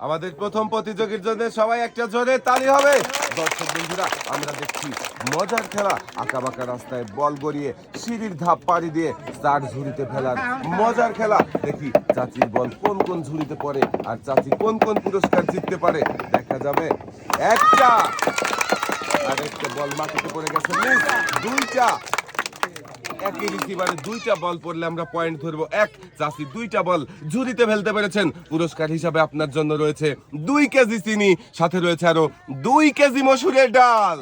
আমাদের প্রথম প্রতিযোগীর জন্য সবাই একটা জোরে তালি হবে। দর্শক বন্ধুরা, আমরা দেখছি মজার খেলা। আঁকা বাঁকা রাস্তায় বল গড়িয়ে সিঁড়ির ধাপ পাড়ি দিয়ে চার ঝুড়িতে ফেলার মজার খেলা। দেখি চাচির বল কোন কোন ঝুড়িতে পড়ে আর চাচি কোন কোন পুরস্কার জিততে পারে। দেখা যাবে একটা। আর একটা বল মাটিতে পড়ে গেছে। দুইটা। একই রিসিভারে দুইটা বল পড়লে আমরা পয়েন্ট ধরবো এক। চাষি দুইটা বল ঝুড়িতে ফেলতে পেরেছেন। পুরস্কার হিসাবে আপনার জন্য রয়েছে দুই কেজি চিনি, সাথে রয়েছে আরও দুই কেজি মসুরের ডাল।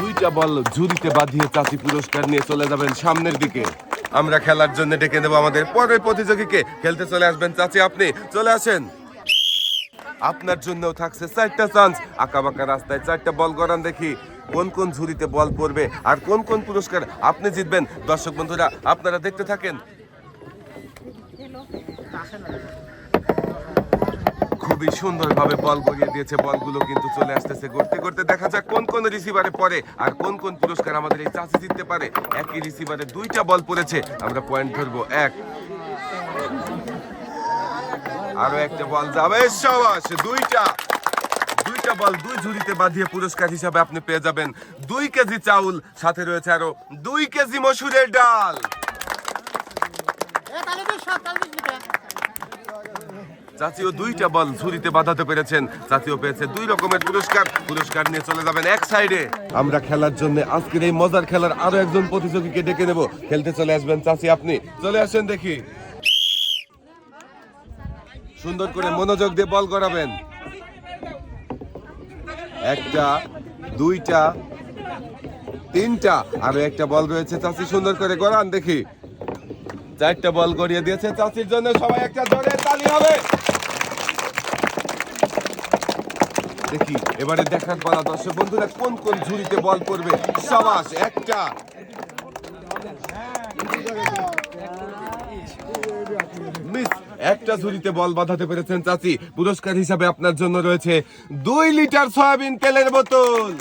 দুইটা বল ঝুড়িতে বাঁধিয়ে চাষি পুরস্কার নিয়ে চলে যাবেন সামনের দিকে। আমরা খেলার জন্য ডেকে নেব আমাদের পরের প্রতিযোগীকে। খেলতে চলে আসবেন চাচি, আপনি চলে আসেন। আপনার জন্যও থাকছে চারটা চান্স আঁকা বাঁকা রাস্তায় চারটা বল গড়ান দেখি। কোন কোন ঝুড়িতে বল পড়বে আর কোন কোন পুরস্কার আপনি জিতবেন? দর্শক বন্ধুরা, আপনারা দেখতে থাকেন। খুবই সুন্দরভাবে বল গড়িয়ে দিয়েছে, বলগুলো কিন্তু চলে আসতেছে। করতে করতে দেখা যাক কোন কোন রিসিভারে পড়ে আর কোন কোন পুরস্কার আমাদের এই চাষি জিততে পারে। একই রিসিভারে দুইটা বল পড়েছে। আমরা পয়েন্ট ধরবো এক। আরও একটা বল যাবে। সবাস দুইটা। দুইটা বল দুই ঝুড়িতে বাঁধিয়ে পুরস্কার হিসাবে আপনি পেয়ে যাবেন দুই কেজি চাউল। সাথে রয়েছে আরও দুই কেজি মসুরের ডাল। চাচিও দুইটা বল ঝুড়িতে বাঁধাতে পেরেছেন। চাচিও পেয়েছে দুই রকমের পুরস্কার। পুরস্কার নিয়ে চলে যাবেন এক সাইডে। আমরা খেলার জন্য আজকের এই মজার খেলার আরও একজন প্রতিযোগীকে ডেকে নেব। খেলতে চলে আসবেন চাচি আপনি। চলে আসেন দেখি। সুন্দর করে মনোযোগ দিয়ে বল করাবেন একটা, দুইটা, তিনটা, আরও একটা বল রয়েছে চাচি, সুন্দর করে গড়ান দেখি। চারটা বল গড়িয়ে দিয়েছে চাচির জন্য সবাই একটা জোরে তালি হবে। দেখি, এবারে দেখার পালা দর্শক বন্ধুরা কোন কোন ঝুড়িতে বল করবে? সাবাস, একটা মিস, একটা ঝুড়িতে বল বাঁধাতে পেরেছেন চাচি। পুরস্কার হিসাবে আপনার জন্য রয়েছে দুই লিটার সয়াবিন তেলের বোতল।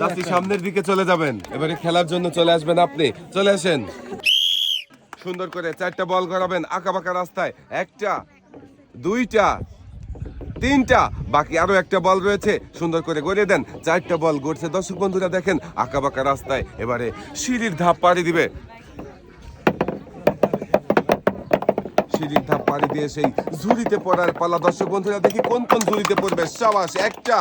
চাচি, সামনের দিকে চলে যাবেন। এবারে খেলার জন্য চলে আসবেন আপনি। চলে আসেন। সুন্দর করে চারটা বল করাবেন আঁকা বাঁকা রাস্তায়। একটা, দুইটা তিনটা। বাকি আরও একটা বল রয়েছে। সুন্দর করে গড়িয়ে দেন। চারটা বল গড়ছে। দর্শক বন্ধুরা দেখেন আঁকা বাঁকা রাস্তায় এবারে সিঁড়ির ধাপ পাড়ি দিবে। সিঁড়ির ধাপ পাড়ি দিয়ে সেই ঝুড়িতে পড়ার পালা দর্শক বন্ধুরা দেখি কোন কোন ঝুড়িতে পড়বে। সাবাস, একটা।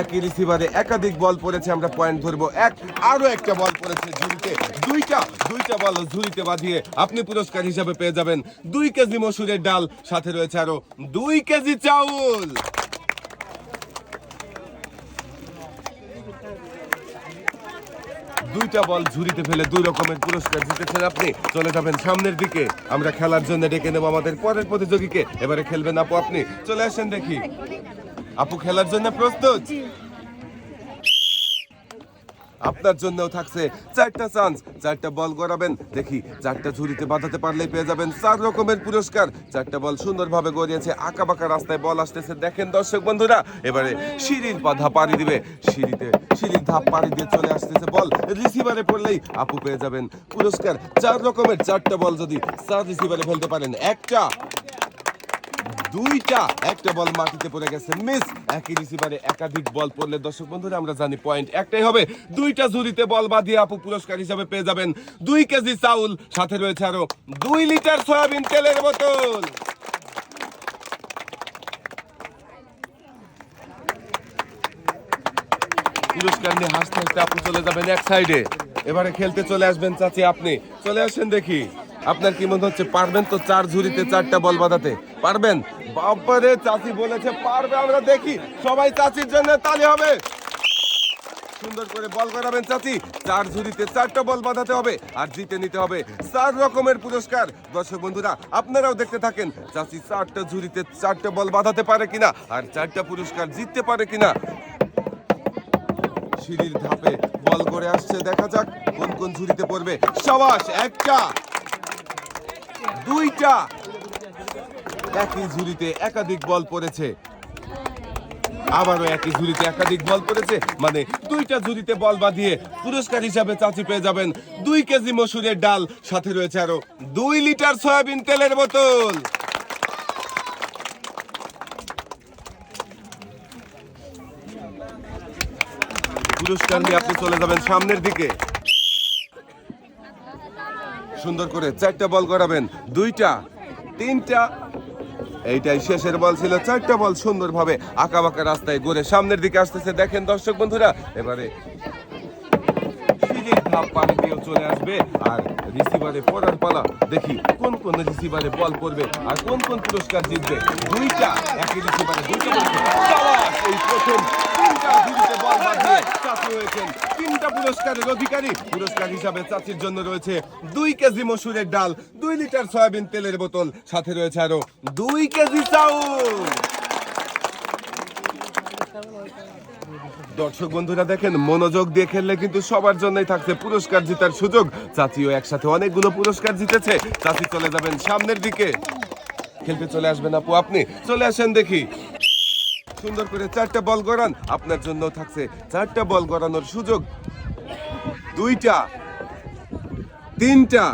একই রিসিভারে একাধিক বল পড়েছে, আমরা পয়েন্ট ধরবো। এক আরও একটা বল পড়েছে ঝুড়িতে। দুইটা দুইটা বল ঝুড়িতে বাঁধিয়ে আপনি পুরস্কার হিসাবে পেয়ে যাবেন দুই কেজি মসুরের ডাল। সাথে রয়েছে আরও দুই কেজি চাউল। দুইটা বল ঝুড়িতে ফেলে দুই রকমের পুরস্কার জিতেছেন আপনি। চলে যাবেন সামনের দিকে। আমরা খেলার জন্য ডেকে নেব আমাদের পরের প্রতিযোগীকে। এবারে খেলবেন আপু আপনি। চলে আসেন দেখি। আপু খেলার জন্য প্রস্তুত? আপনার জন্যও থাকছে চারটা চান্স চারটা বল গড়াবেন দেখি চারটা ঝুড়িতে বাঁধাতে পারলেই পেয়ে যাবেন চার রকমের পুরস্কার। চারটা বল সুন্দরভাবে গড়িয়েছে আঁকা বাঁকা রাস্তায় বল আসতেছে। দেখেন দর্শক বন্ধুরা এবারে সিঁড়ির বাধা পাড়ি দিবে। সিঁড়িতে সিঁড়ির ধাপ পাড়ি দিয়ে চলে আসতেছে বল রিসিভারে পড়লেই আপু পেয়ে যাবেন পুরস্কার। চার রকমের চারটা বল যদি চার রিসিভারে ফেলতে পারেন। একটা দুইটা, একটা বল মাটিতে পড়ে গেছে মিস একই রিসিভারে একাধিক বল পড়লে, দর্শক বন্ধুরা, আমরা জানি পয়েন্ট একটাই হবে। দুইটা ঝুড়িতে বল বাঁধিয়ে আপু পুরস্কার হিসাবে পেয়ে যাবেন দুই কেজি চাউল। সাথে রয়েছে আরও দুই লিটার সয়াবিন তেলের বোতল। পুরস্কার নিয়ে হাসতে হাসতে আপনি চলে যাবেন এক সাইডে এবারে খেলতে চলে আসবেন চাচি আপনি। চলে আসেন দেখি। আপনার কি মনে হচ্ছে, পারবেন তো চার ঝুড়িতে চারটা বল বাঁধাতে? পারবেন? বাবারে চাচি বলেছে, পারবে, আমরা দেখি। সবাই চাচির জন্য তালি হবে। সুন্দর করে বল করাবেন চাচি। চার ঝুড়িতে চারটা বল বাঁধাতে হবে আর জিতে নিতে হবে। চার রকমের পুরস্কার। দর্শক বন্ধুরা, আপনারাও দেখতে থাকেন, চাচি চারটা ঝুড়িতে চারটা বল বাঁধাতে পারে কিনা আর চারটা পুরস্কার জিততে পারে কিনা। সিঁড়ির ধাপে বল করে আসছে, দেখা যাক কোন কোন ঝুড়িতে পড়বে। সবাস, একটা, দুইটা একই ঝুড়িতে একাধিক বল পড়েছে। আবারও একই ঝুড়িতে একাধিক বল পড়েছে। মানে দুইটা ঝুড়িতে বল বাঁধিয়ে পুরস্কার হিসাবে চাচি পেয়ে যাবেন দুই কেজি মসুরের ডাল। সাথে রয়েছে আরও দুই লিটার সয়াবিন তেলের বোতল। পুরস্কার নিয়ে আপনি চলে যাবেন সামনের দিকে। সুন্দর করে চারটা বল করাবেন। দুইটা, তিনটা এইটাই শেষের বল ছিল, চারটা বল সুন্দরভাবে আঁকা বাঁকা রাস্তায় ঘুরে সামনের দিকে আসতেছে। দেখেন দর্শক বন্ধুরা, এবারে পানি দিয়ে চলে আসবে, আর রিসিভারে পড়ার দেখি কোন কোন রিসিভারে বল করবে আর কোন কোন পুরস্কার জিতবে। দুইটা, একই রিসিভারে দুইটা এই প্রথম তিনটা ঝুড়িতে বল বাজিয়ে চাচি হয়েছেন তিনটা পুরস্কারের অধিকারী। পুরস্কার হিসাবে চাচির জন্য রয়েছে দুই কেজি মসুরের ডাল, দুই লিটার সয়াবিন তেলের বোতল, সাথে রয়েছে আরও দুই কেজি চাউল। দর্শক বন্ধুরা, দেখেন, মনোযোগ দিয়ে খেললে কিন্তু সবার জন্যই থাকছে পুরস্কার জেতার সুযোগ। চাচিও একসাথে অনেকগুলো পুরস্কার জিতেছে। চাচি চলে যাবেন সামনের দিকে। খেলতে চলে আসবেন আপু, আপনি চলে আসেন দেখি। সুন্দর করে চারটা বল গড়ান। আপনার জন্য থাকছে চারটা বল গড়ানোর সুযোগ। দুইটা, তিনটা।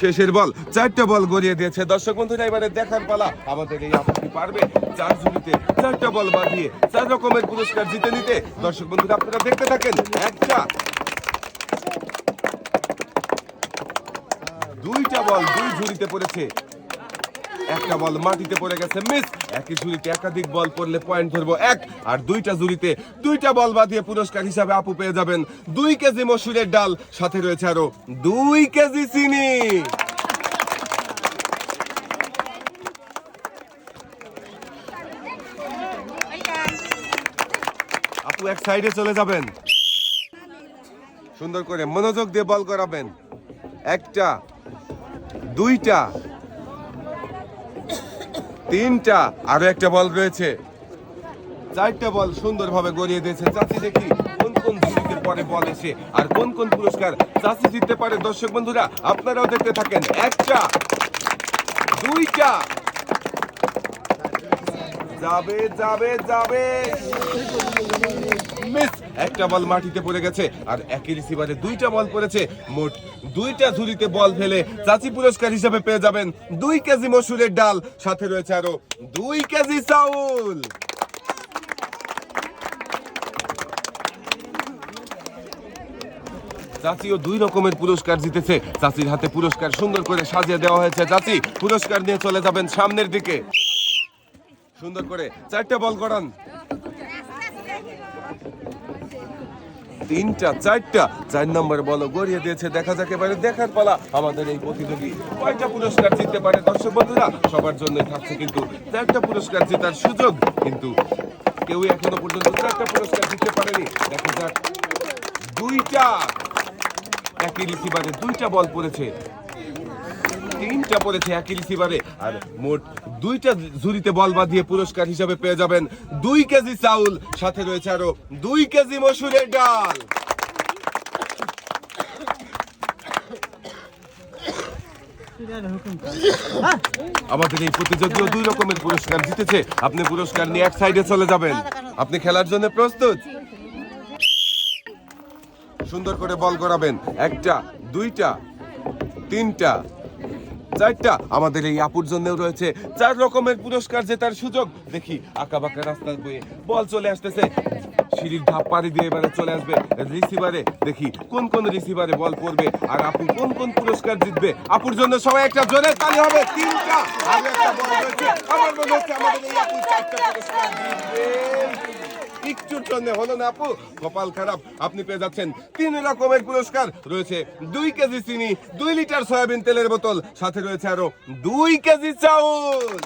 শেষের বল, চারটা বল গড়িয়ে দিয়েছে। দর্শক বন্ধুরা, এবারে দেখার পালা আমাদের এই আপত্তি পারবে। চার ঝুড়িতে চারটা বল বাঁধিয়ে চার রকমের পুরস্কার জিতে নিতে দর্শক বন্ধুরা, আপনারা দেখতে থাকেন, একটা, দুইটা বল দুই ঝুড়িতে পড়েছে। একটা বল মাটিতে পড়ে গেছে, মিস। একই ঝুড়িতে একাধিক বল পড়লে পয়েন্ট ধরবো এক, আর দুইটা ঝুড়িতে দুইটা বল বাঁধিয়ে পুরস্কার হিসাবে আপু পেয়ে যাবেন দুই কেজি মসুরের ডাল। সাথে রয়েছে আরও দুই কেজি চিনি। আপু এক সাইডে চলে যাবেন। সুন্দর করে মনোযোগ দিয়ে বল করাবেন। একটা, দুইটা তিনটা, আরও একটা বল রয়েছে। চারটা বল সুন্দরভাবে গড়িয়ে দিয়েছে চাচি দেখি কোন কোন ঝুড়িতে পরে বল এসে আর কোন কোন পুরস্কার চাচি জিততে পারে। দর্শক বন্ধুরা, আপনারাও দেখতে থাকেন, একটা, দুইটা। যাবে যাবে যাবে। মিস, একটা বল মাটিতে পড়ে গেছে আর একই রিসিভারে দুইটা বল পড়েছে। মোট দুইটা ঝুড়িতে বল ফেলে চাচি পুরস্কার হিসেবে পেয়ে যাবেন দুই কেজি মসুরের ডাল। সাথে রয়েছে আরও দুই কেজি চাউল। চাচিও দুই রকমের পুরস্কার জিতেছে। চাচির হাতে পুরস্কার সুন্দর করে সাজিয়ে দেওয়া হয়েছে। চাচি, পুরস্কার নিয়ে চলে যাবেন সামনের দিকে। সুন্দর করে চারটা বল করান তিনটা, চারটা। চার নম্বর বল গড়িয়ে দিয়েছে, দেখা যাক এবারে দেখার পালা। আমাদের এই প্রতিযোগী কয়টা পুরস্কার জিততে পারে দর্শক বন্ধুরা? সবার জন্য থাকছে কিন্তু চারটা পুরস্কার জেতার সুযোগ। কিন্তু কেউ এখনও পর্যন্ত চারটা পুরস্কার জিততে পারেনি। দেখা যাক দুইটা। একই রিসিভারে দুইটা বল পড়েছে। তিনটা পড়েছে একই রিসিভারে আর মোট দুইটা ঝুড়িতে বল বাঁধিয়ে পুরস্কার হিসাবে পেয়ে যাবেন দুই কেজি চাউল। সাথে রয়েছে আরও দুই কেজি মসুরের ডাল। আমাদের এই প্রতিযোগীও দুই রকমের পুরস্কার জিতেছে। আপনি পুরস্কার নিয়ে এক সাইডে চলে যাবেন। আপনি খেলার জন্য প্রস্তুত? সুন্দর করে বল করাবেন একটা, দুইটা, তিনটা চারটা। আমাদের এই আপুর জন্যও রয়েছে চার রকমের পুরস্কার জেতার সুযোগ। দেখি আঁকা বাঁকা রাস্তা বয়ে বল চলে আসতেছে। সিঁড়ির ধাপ পাড়ি দিয়ে এবারে চলে আসবে রিসিভারে। দেখি, কোন কোন রিসিভারে বল পড়বে আর আপু কোন কোন পুরস্কার জিতবে। আপুর জন্য সবাই একটা জোরে তালি হবে। তিনটা। আমার মনে হচ্ছে আমাদের এই আপু চারটা পুরস্কার জিতবে। একটুর জন্য হলো না, আপু। কপাল খারাপ, আপনি পেয়ে যাচ্ছেন তিন রকমের পুরস্কার। রয়েছে দুই কেজি চিনি, দুই লিটার সয়াবিন তেলের বোতল, সাথে রয়েছে আরও দুই কেজি চাউল।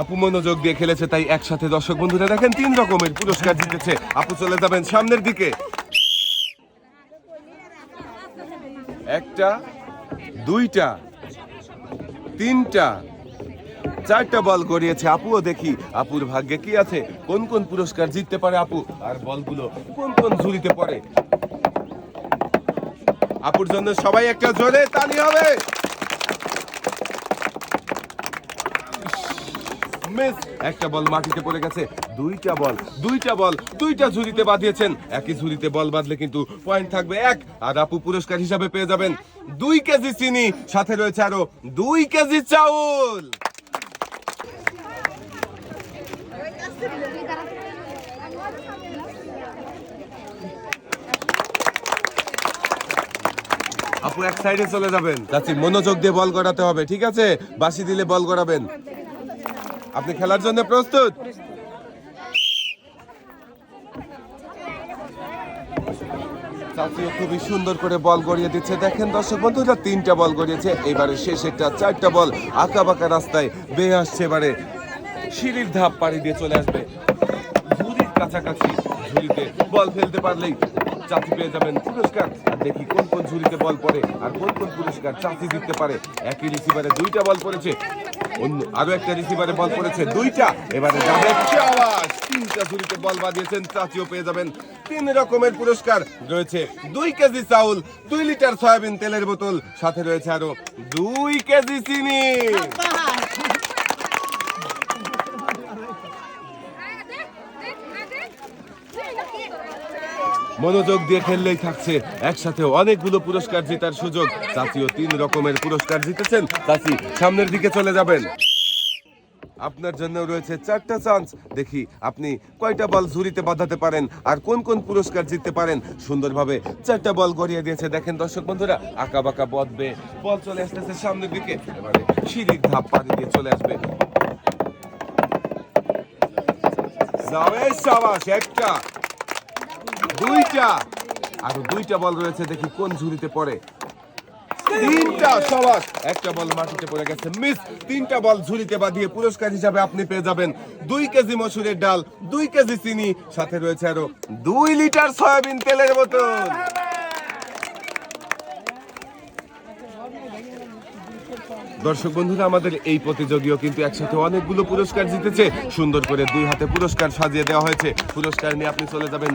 আপু মনোযোগ দিয়ে খেলেছে, তাই একসাথে দর্শক বন্ধুরা দেখেন, তিন রকমের পুরস্কার জিতেছে। আপু চলে যাবেন সামনের দিকে। একটা, দুইটা তিনটা, চারটা বল গড়িয়েছে। আপুও দেখি, আপুর ভাগ্যে কি আছে? কোন কোন পুরস্কার জিততে পারে আপু? আর বলগুলো কোন কোন ঝুড়িতে পড়ে? আপুর জন্য সবাই একটা জোরে তালি হবে। মিস, একটা বল মাটিতে পড়ে গেছে। দুইটা বল দুইটা বল, দুইটা ঝুড়িতে বাঁধিয়েছেন। একই ঝুড়িতে বল বাঁধলে কিন্তু পয়েন্ট থাকবে এক। আর আপু পুরস্কার হিসাবে পেয়ে যাবেন। দুই কেজি চিনি, সাথে রয়েছে আরও দুই কেজি চাউল। আপু, এক সাইডে চলে যাবেন। চাচি, মনোযোগ দিয়ে বল গড়াতে হবে, ঠিক আছে? বাসি দিলে বল গড়াবেন। আপনি খেলার জন্য প্রস্তুত? চাচিও খুবই সুন্দর করে বল গড়িয়ে দিচ্ছে। দেখেন দর্শক বন্ধুরা তিনটা বল গড়িয়েছে। এবারে শেষ একটা, চারটা বল আঁকা বাঁকা রাস্তায় বেয়ে আসছে এবারে। সিঁড়ির ধাপ পাড়ি দিয়ে চলে আসবে। ঝুড়ির কাছাকাছি ঝুড়িতে বল ফেলতে পারলেই চাচি পেয়ে যাবেন পুরস্কার। আর দেখি কোন কোন ঝুড়িতে বল পড়ে আর কোন কোন পুরস্কার চাচি জিততে পারে। একই রিসিভারে দুইটা বল পড়েছে। আরও একটা রিসিভারে বল পড়েছে, দুইটা। এবারে যাবে চাওয়াজ। তিনটা ঝুড়িতে বল বাজিয়েছেন, চাচিও পেয়ে যাবেন। তিন রকমের পুরস্কার রয়েছে। দুই কেজি চাউল, দুই লিটার সয়াবিন তেলের বোতল, সাথে রয়েছে আরও দুই কেজি চিনি। মনোযোগ দিয়ে খেললেই থাকছে। একসাথে অনেকগুলো পুরস্কার জেতার সুযোগ। চাচিও তিন রকমের পুরস্কার জিতেছেন। চাচি, সামনের দিকে চলে যাবেন। আপনার জন্য রয়েছে চারটা চান্স দেখি, আপনি কয়টা বল ঝুড়িতে বাঁধাতে পারেন আর কোন কোন পুরস্কার জিততে পারেন? সুন্দরভাবে চারটা বল গড়িয়ে দিয়েছে। দেখেন দর্শক বন্ধুরা আঁকা বাঁকা বদবে, বল চলে আসতেছে সামনের দিকে। এবারে সিঁড়ির ধাপ পাড়ি দিয়ে চলে আসবে। যাবে সাবাস, একটা। দুইটা। আরও দুইটা বল রয়েছে, দেখি কোন ঝুড়িতে পড়ে। তিনটা সবাস একটা বল মাটিতে পড়ে গেছে, মিস। তিনটা বল ঝুড়িতে বাঁধিয়ে পুরস্কার হিসাবে আপনি পেয়ে যাবেন দুই কেজি মসুরের ডাল, দুই কেজি চিনি, সাথে রয়েছে আরও দুই লিটার সয়াবিন তেলের বোতল। দর্শক বন্ধুরা, আমাদের এই প্রতিযোগীও কিন্তু একসাথে অনেকগুলো পুরস্কার জিতেছে। সুন্দর করে দুই হাতে পুরস্কার সাজিয়ে দেওয়া হয়েছে। পুরস্কার নিয়ে আপনি চলে যাবেন